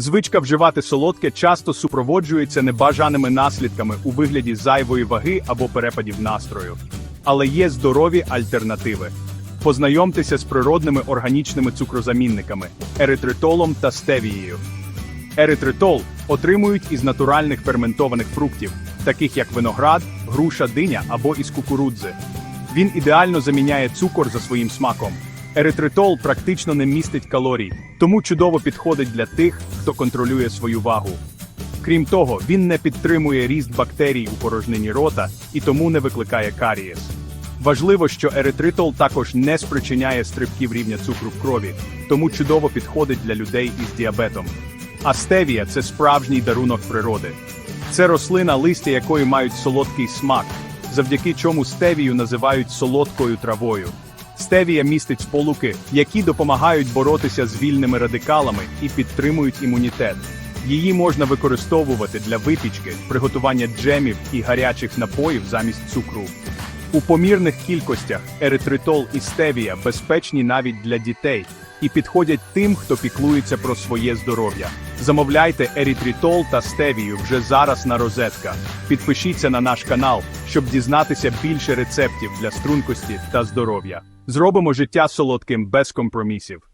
Звичка вживати солодке часто супроводжується небажаними наслідками у вигляді зайвої ваги або перепадів настрою. Але є здорові альтернативи. Познайомтеся з природними органічними цукрозамінниками еритритолом та стевією. Еритритол отримують із натуральних ферментованих фруктів, таких як виноград, груша, диня або із кукурудзи. Він ідеально заміняє цукор за своїм смаком. Еритритол практично не містить калорій, тому чудово підходить для тих, хто контролює свою вагу. Крім того, він не підтримує ріст бактерій у порожнині рота і тому не викликає карієс. Важливо, що еритритол також не спричиняє стрибків рівня цукру в крові, тому чудово підходить для людей із діабетом. А стевія це справжній дарунок природи. Це рослина, листя якої мають солодкий смак, завдяки чому стевію називають солодкою травою. Стевія містить сполуки, які допомагають боротися з вільними радикалами і підтримують імунітет. Її можна використовувати для випічки, приготування джемів і гарячих напоїв замість цукру. У помірних кількостях еритритол і стевія безпечні навіть для дітей і підходять тим, хто піклується про своє здоров'я. Замовляйте ерітритол та стевію вже зараз на розетка. Підпишіться на наш канал, щоб дізнатися більше рецептів для стрункості та здоров'я. Зробимо життя солодким без компромісів.